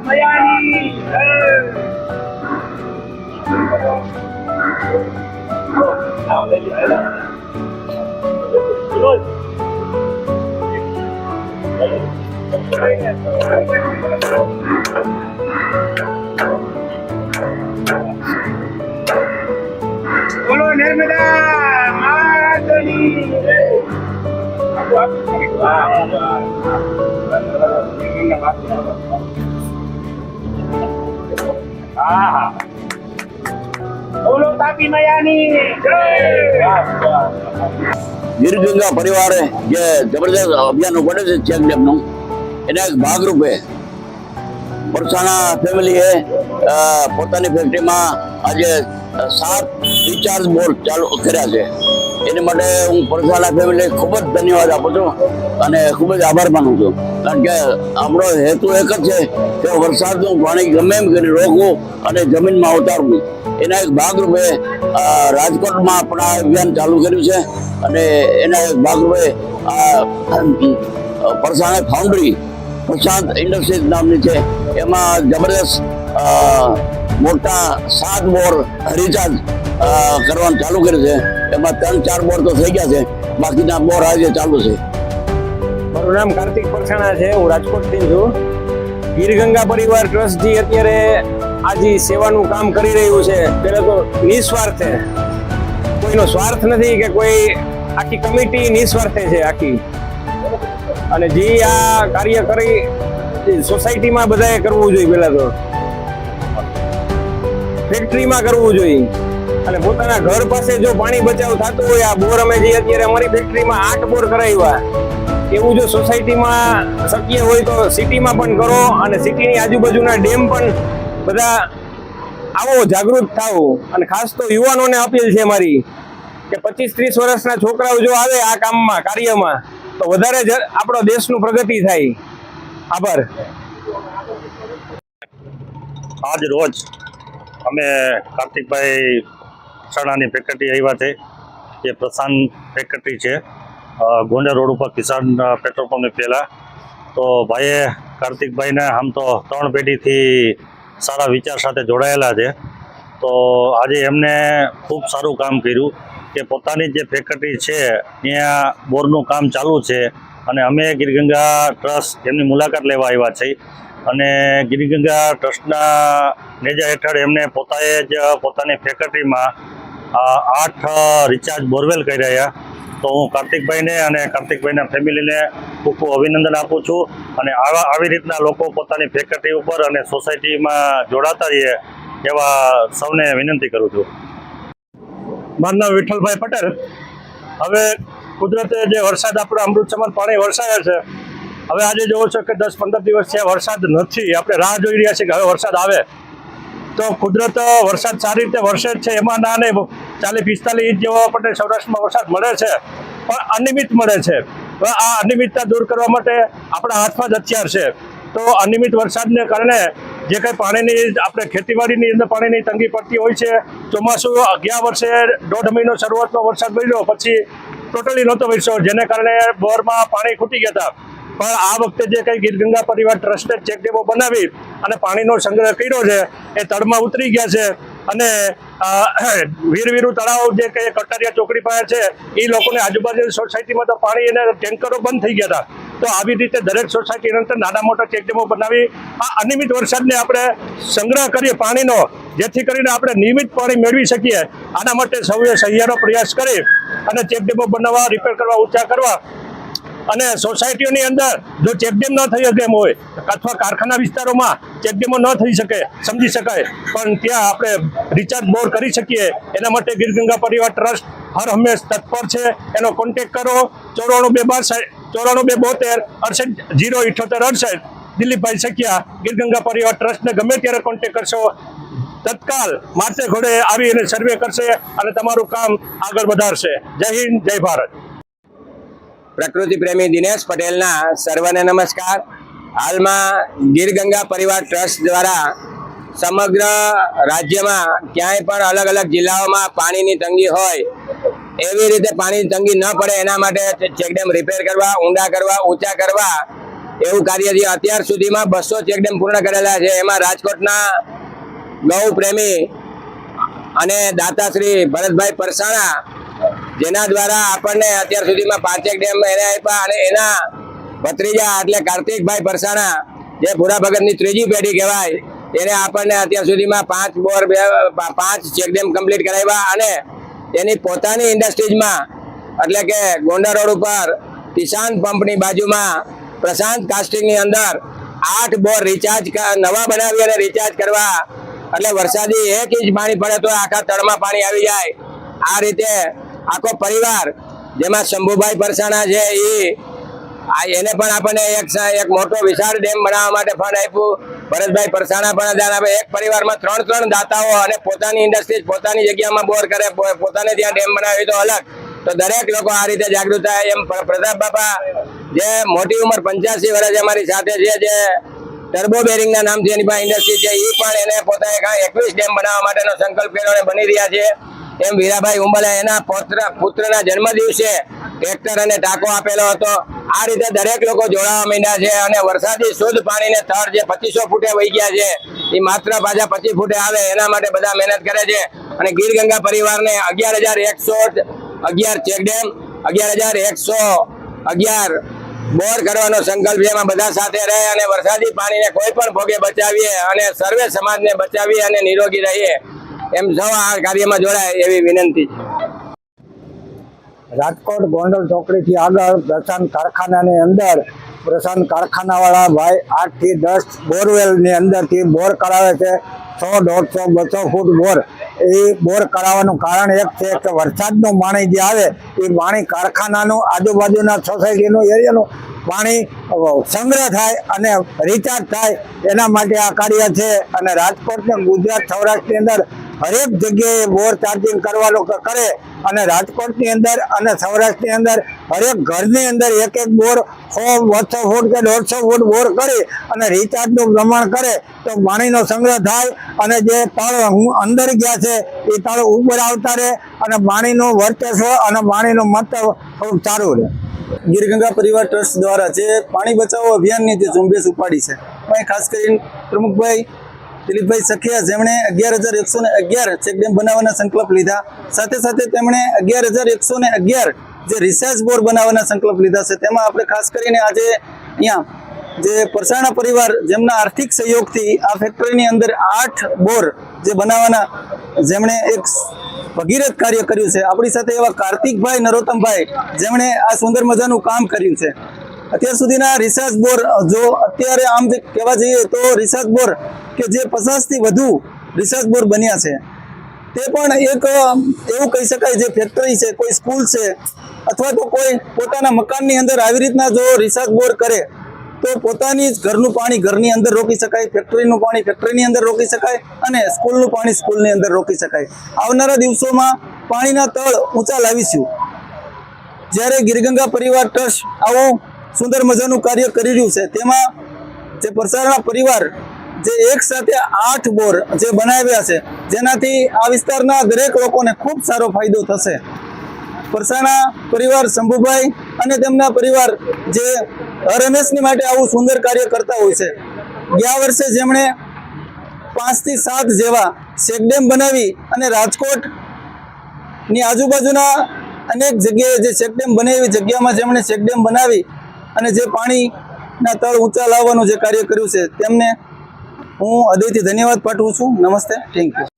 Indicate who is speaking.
Speaker 1: મયાની બોલો નર્મદા માતની હા બોલો તાપી મયાની જય
Speaker 2: પરિવારે જે જબરદસ્ત અભિયાન ઉપાડે છે ચેક ડેમનું, એના ભાગરૂપે પરસાણા ફેમિલીએ પોતાની ફેક્ટરીમાં આજે સાત રિચાર્જ બોર્ડ ચાલુ કર્યા છે. એની માટે હું પરસાણા ફેમિલી ખૂબ જ ધન્યવાદ આપું છું અને ખૂબ જ આભાર માનું છું. કારણ કે આપણો હેતુ એક જ છે કે વરસાદનું પાણી ગમે એમ કરી રોકવું અને જમીનમાં ઉતારવું. એના એક ભાગરૂપે રાજકોટમાં પણ આ અભિયાન ચાલુ કર્યું છે અને એના એક ભાગરૂપે આ પરસાણા ફાઉન્ડ્રી પ્રશાંત ઇન્ડસ્ટ્રીઝ નામની છે. એમાં જબરદસ્ત મોટા સાત બોર રિચાર્જ કરવાનું ચાલુ કર્યું છે. એમાં ત્રણ, ચાર બોર તો થઈ ગયા છે. બાકીના બોર આજે ચાલુ છે.
Speaker 3: મારું નામ કાર્તિક પરસાણા છે. હું રાજકોટથી છું. ગીરગંગા પરિવાર ટ્રસ્ટ જે અત્યારે આજે સેવાનું કામ કરી રહ્યું છે. પહેલાં તો નિસ્વાર્થે કોઈનો સ્વાર્થ નથી કે કોઈ આખી કમિટી નિસ્વાર્થે છે આખી. અને જે આ કાર્ય કરી સોસાયટીમાં બધાએ કરવું જોઈએ પહેલાં તો. ફેક્ટરીમાં કરવું જોઈએ. અને પોતાના ઘર પાસે જો પાણી બચાવ થતું હોય, આ બોર અમે જે અત્યારે અમારી ફેક્ટરીમાં આઠ બોર કરાવ્યા. એવું જો સોસાયટીમાં શક્ય હોય તો સિટીમાં પણ કરો અને સિટીની આજુબાજુના ડેમ પણ બધા આવો જાગૃત થાવ અને ખાસ તો યુવાનોને અપીલ છે મારી કે પચીસ ત્રીસ વર્ષના છોકરાઓ જો આવે આ કામમાં, કાર્યમાં, તો વધારે જ આપણો દેશનું પ્રગતિ થાય. આભાર.
Speaker 4: આજ રોજ અમે કાર્તિકભાઈ ચણાની ફેક્ટરી આવ્યા છે. જે પ્રશાંત ફેક્ટરી છે. ગોંડા રોડ ઉપર કિસાન પેટ્રોલ પંપની પહેલાં. તો ભાઈએ કાર્તિકભાઈને આમ તો ત્રણ પેઢીથી સારા વિચાર સાથે જોડાયેલા છે. તો આજે એમને ખૂબ સારું કામ કર્યું કે પોતાની જે ફેકલ્ટી છે, ત્યાં બોરનું કામ ચાલુ છે. અને અમે ગીરગંગા ટ્રસ્ટ એમની મુલાકાત લેવા આવ્યા છીએ. અને ગિરિગંગા ટ્રસ્ટના નેજા હેઠળ એમને પોતાએ જ પોતાની ફેક્ટરીમાં આઠ રિચાર્જ બોરવેલ કરી રહ્યા તો હું કાર્તિકભાઈને અને કાર્તિકભાઈના ફેમિલીને ખૂબ ખૂબ અભિનંદન આપું છું. અને આવા, આવી રીતના લોકો પોતાની ફેકલ્ટી ઉપર અને સોસાયટીમાં જોડાતા રહીએ એવા સૌને વિનંતી કરું છું. મારું નામ વિઠ્ઠલભાઈ પટેલ. હવે કુદરતે જે વરસાદ આપણો અમૃત સમાન પાણી વરસાવે છે હવે આજે જોવો છો કે દસ પંદર દિવસ છે, વરસાદ નથી. આપણે રાહ જોઈ રહ્યા છીએ કે હવે વરસાદ આવે. તો કુદરત વરસાદ સારી રીતે વરસે છે. એમાં ના નહીં, ચાલીસ પિસ્તાલીસ ઇંચ જેવો આપણને સૌરાષ્ટ્રમાં વરસાદ મળે છે. પણ અનિયમિત મળે છે. આ અનિયમિતતા દૂર કરવા માટે આપણા હાથમાં જ હથિયાર છે. તો અનિયમિત વરસાદને કારણે જે કંઈ પાણીની આપણે ખેતીવાડીની અંદર પાણીની તંગી પડતી હોય છે, ચોમાસું ગયા વર્ષે દોઢ મહિનો શરૂઆતમાં વરસાદ પડ્યો પછી ટોટલી નહોતો વરસ્યો જેને કારણે બોરમાં પાણી ખૂટી ગયા હતા. પણ આ વખતે જે કંઈ ગીરગંગા પરિવાર ટ્રસ્ટે ચેક ડેમો બનાવી અને પાણીનો સંગ્રહ કર્યો છે, એ તળમાં ઉતરી ગયા છે અને વીરવીરુ તળાવ જે કંઈ કટારિયા ચોકડી પાસે છે એ લોકોને આજુબાજુની સોસાયટીમાં તો પાણી અને ટેન્કરો બંધ થઈ ગયા હતા. તો આવી રીતે દરેક સોસાયટીની અંદર નાના મોટા ચેક ડેમો બનાવી આ અનિયમિત વરસાદને આપણે સંગ્રહ કરીએ પાણીનો, જેથી કરીને આપણે નિયમિત પાણી મેળવી શકીએ. આના માટે સૌએ સહિયારો પ્રયાસ કરી અને ચેક ડેમો બનાવવા રિપેર કરવા ઊંચા કરવા. અને સોસાયટીઓની અંદર જો ચેકડેમ ન થઈ શકે એમ હોય, અથવા કારખાના વિસ્તારોમાં ચેકડેમો ન થઈ શકે, સમજી શકાય. પણ ત્યાં આપણે રિચાર્જ બોર કરી શકીએ. એના માટે ગીરગંગા પરિવાર ટ્રસ્ટ હર હંમેશ તત્પર છે. એનો કોન્ટેક કરો. ચોરાણું બે બાસઠ ચોરાણું બે બોતેર, અડસઠ, જીરો ઇઠોતેર, અડસઠ. દિલીપભાઈ સખિયા, ગીરગંગા પરિવાર ટ્રસ્ટને ગમે ત્યારે કોન્ટેક કરશો. તત્કાલ માથે ઘોડે આવી અને સર્વે કરશે અને તમારું કામ આગળ વધારશે. જય હિન્દ, જય ભારત.
Speaker 3: પ્રકૃતિ પ્રેમી દિનેશ પટેલના સર્વને નમસ્કાર. હાલમાં ગીર ગંગા પરિવાર ટ્રસ્ટ દ્વારા સમગ્ર રાજ્યમાં ક્યાંય પણ અલગ અલગ જિલ્લાઓમાં પાણીની તંગી હોય એવી રીતે પાણીની તંગી ન પડે એના માટે ચેકડેમ રિપેર કરવા, ઊંડા કરવા, ઊંચા કરવા, એવું કાર્ય છે અત્યાર સુધીમાં બસો ચેકડેમ પૂર્ણ કરેલા છે. એમાં રાજકોટના ગૌ પ્રેમી અને દાતાશ્રી ભરતભાઈ પરસાણા, જેના દ્વારા આપણને અત્યાર સુધીમાં પાંચેક ડેમ એને આપ્યા અને એના ભત્રીજા એટલે કાર્તિકભાઈ પરસાણા, જે ભૂરા ભગતની ત્રીજી પેઢી કહેવાય, એને આપણને અત્યાર સુધીમાં પાંચ બોર પાંચ ચેકડેમ કમ્પ્લીટ કરાવ્યા અને એની પોતાની ઇન્ડસ્ટ્રીઝમાં, એટલે કે ગોંડા રોડ ઉપર, કિસાન પંપની બાજુમાં, પ્રશાંત કાસ્ટિંગની અંદર આઠ બોર રિચાર્જ નવા બનાવી અને રિચાર્જ કરવા. એટલે વરસાદી એક ઇંચ પાણી પડે તો આખા તળમાં પાણી આવી જાય. આ રીતે આખો પરિવાર, જેમાં શંભુભાઈ પરસાણા છે એ એને પણ આપણને એક મોટો વિશાળ ડેમ બનાવવા માટે ફંડ આપ્યું. ભરતભાઈ પરસાણા પણ દાન આપે એક પરિવારમાં ત્રણ ત્રણ દાતાઓ અને પોતાની ઇન્ડસ્ટ્રી પોતાની જગ્યામાં બોર કરે પોતાને ત્યાં ડેમ બનાવી તો અલગ. તો દરેક લોકો આ રીતે જાગૃત થાય. એમ પ્ર- પ્રતાપ બાપા, જે મોટી ઉંમર પંચ્યાસી વર્ષ અમારી સાથે છે, જે ટર્બો બેરિંગના નામથી એની પાસે ઇન્ડસ્ટ્રી છે એ પણ એને પોતાને કાંઈ એકવીસ ડેમ બનાવવા માટેનો સંકલ્પ કર્યો બની રહ્યા છે. એમ વીરાભાઈ ઉંબલા એના પુત્ર, પુત્રના જન્મ દિવસે ટ્રેક્ટર અને ટાંકો આપેલો હતો. આ રીતે દરેક લોકો જોડાવા માંડ્યા છે અને વરસાદી શુદ્ધ પાણીને થડ જે પચીસો ફૂટે વહી ગયા છે, એ માત્ર પાછા પચીસ ફૂટે આવે, એના માટે બધા મહેનત કરે છે. અને ગીર ગંગા પરિવારને અગિયાર હજાર એકસો અગિયાર ચેકડેમ અગિયાર હજાર એકસો અગિયાર બોર કરવાનો સંકલ્પ છે. એમાં બધા સાથે રહે અને વરસાદી પાણીને કોઈ પણ ભોગે બચાવીએ અને સર્વે સમાજને બચાવીએ અને નિરોગી રહીએ. એમ સૌ આ કાર્યમાં જોડાય એવી વિનંતી છે.
Speaker 5: રાજકોટ ગોંડલ ચોકડીથી આગળ પ્રશાંત કારખાનાની અંદર, પ્રશાંત કારખાનાવાળા ભાઈ આઠથી દસ બોરવેલની અંદરથી બોર કરાવે છે. સો, દોઢસો, બસો ફૂટ બોર. એ બોર કરાવવાનું કારણ એક છે કે વરસાદનું પાણી જે આવે, એ પાણી કારખાનાનું આજુબાજુના સોસાયટીનું એરિયાનું પાણી સંગ્રહ થાય અને રિચાર્જ થાય. એના માટે આ કાર્ય છે. અને રાજકોટ ને ગુજરાત સૌરાષ્ટ્રની અંદર હરેક જગ્યાએ બોર ચાર્જિંગ કરવા લોકો કરે અને રાજકોટની અંદર અને સૌરાષ્ટ્રની અંદર હરેક ઘરની અંદર એક એક બોર સો, બસો ફૂટ કે દોઢસો ફૂટ બોર કરી અને રિચાર્જનું પ્રમાણ કરે તો પાણીનો સંગ્રહ થાય અને જે તળ અંદર ગયા છે એ તળ ઉપર આવતા રહે અને પાણીનું વર્ચસ્વ અને પાણીનું મહત્વ ખૂબ સારું રહે.
Speaker 6: ગીરગંગા પરિવાર ટ્રસ્ટ દ્વારા જે પાણી બચાવો અભિયાનની જે ઝુંબેશ ઉપાડી છે ખાસ કરીને પ્રમુખભાઈ દિલીપભાઈ સખિયા જેમણે અગિયાર હજાર એકસો ને અગિયાર ચેકડેમ બનાવવાના સંકલ્પ લીધા. સાથે સાથે તેમણે અગિયાર હજાર એકસો ને અગિયાર જે રિસર્ચ બોર બનાવવાના સંકલ્પ લીધા છે. તેમાં આપણે ખાસ કરીને આજે અહીંયા જે પરસાણા પરિવાર જેમના આર્થિક સહયોગથી આ ફેક્ટરીની અંદર આઠ બોર જે બનાવવાના જેમણે એક ભગીરથ કાર્ય કર્યું છે. આપણી સાથે એવા કાર્તિકભાઈ નરોત્તમભાઈ જેમણે આ સુંદર મજાનું કામ કર્યું છે. અત્યાર સુધીના રિસર્ચ બોર જો અત્યારે આમ કહેવા જઈએ તો રિસર્ચ બોર કે જે પચાસથી વધુ રિસર્ચ બોર બન્યા છે, તે પણ એક એવું કહી શકાય જે ફેક્ટરી છે, કોઈ સ્કૂલ છે, અથવા તો કોઈ પોતાના મકાનની અંદર આવી રીતના જો રિસર્ચ બોર કરે, તો પોતાની જ ઘરનું પાણી ઘરની અંદર રોકી શકાય ફેક્ટરીનું પાણી ફેક્ટરીની અંદર રોકી શકાય અને સ્કૂલનું પાણી સ્કૂલની અંદર રોકી શકાય. આવનારા દિવસોમાં પાણીના તળ ઊંચા લાવીશું. જ્યારે ગીરગંગા પરિવાર ટ્રસ્ટ આવું સુંદર મજાનું કાર્ય કરી રહ્યું છે. તેમાં જે પરસારણા પરિવાર જે એક સાથે આઠ બોર જે બનાવ્યા છે, જેનાથી આ વિસ્તારના દરેક લોકોને ખૂબ સારો ફાયદો થશે. પરસાણા પરિવાર શંભુભાઈ અને તેમના પરિવાર જે રમેશની માટે આવું સુંદર કાર્ય કરતા હોય છે. ગયા વર્ષે જેમણે પાંચથી સાત જેવા શેકડેમ બનાવી અને રાજકોટની આજુબાજુના અનેક જગ્યાએ જે શેકડેમ બનાવી, જગ્યામાં જેમણે શેકડેમ બનાવી અને જે પાણીના તળ ઊંચા લાવવાનું જે કાર્ય કર્યું છે તેમને હું હૃદયથી ધન્યવાદ પાઠવું છું. નમસ્તે. Thank you